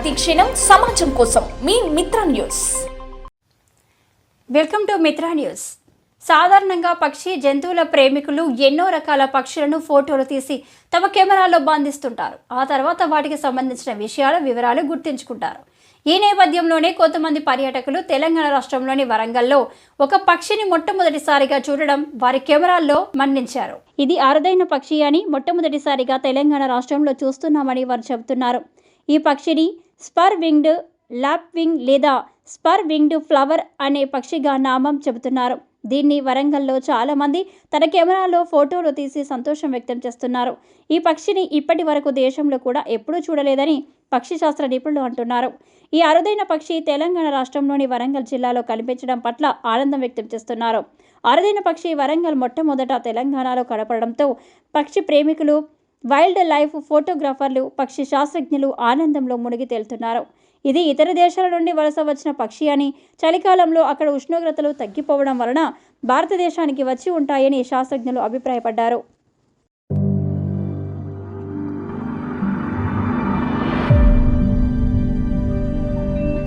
ప్రతిక్షణం సమాజం కోసం మీ Mitra news. Welcome to Mitra news. సాధారణంగా పక్షి జంతువుల ప్రేమికులు ఎన్నో రకాల పక్షులను ఫోటోలు తీసి తమ కెమెరాలో బంధిస్తుంటారు. ఆ తర్వాత వాటికి సంబంధించిన విషయాల వివరాలు గుర్తించుకుంటారు. ఈ నేపథ్యంలోనే కొంతమంది పర్యాటకులు తెలంగాణ రాష్ట్రంలోని వరంగల్లో ఒక పక్షిని మొట్టమొదటిసారిగా చూడడం వారి కెమెరాల్లో మన్నించారు. ఇది అరుదైన పక్షి అని మొట్టమొదటిసారిగా తెలంగాణ రాష్ట్రంలో చూస్తున్నామని వారు చెబుతున్నారు. ఈ పక్షిని స్పర్ వింగ్డ్ ల్యాప్ వింగ్ లేదా స్పర్ వింగ్డ్ ఫ్లవర్ అనే పక్షిగా నామం చెబుతున్నారు. దీన్ని వరంగల్లో చాలామంది తన కెమెరాలో ఫోటోలు తీసి సంతోషం వ్యక్తం చేస్తున్నారు. ఈ పక్షిని ఇప్పటి వరకు దేశంలో కూడా ఎప్పుడూ చూడలేదని పక్షి శాస్త్ర నిపుణులు అంటున్నారు. ఈ అరుదైన పక్షి తెలంగాణ రాష్ట్రంలోని వరంగల్ జిల్లాలో కనిపించడం పట్ల ఆనందం వ్యక్తం చేస్తున్నారు. అరుదైన పక్షి వరంగల్ మొట్టమొదట తెలంగాణలో కనపడడంతో పక్షి ప్రేమికులు వైల్డ్ లైఫ్ ఫోటోగ్రాఫర్లు పక్షి శాస్త్రజ్ఞులు ఆనందంలో మునిగి తేలుతున్నారు. ఇది ఇతర దేశాల నుండి వలస వచ్చిన పక్షి అని చలికాలంలో అక్కడ ఉష్ణోగ్రతలు తగ్గిపోవడం వలన భారతదేశానికి వచ్చి ఉంటాయని శాస్త్రజ్ఞులు అభిప్రాయపడ్డారు.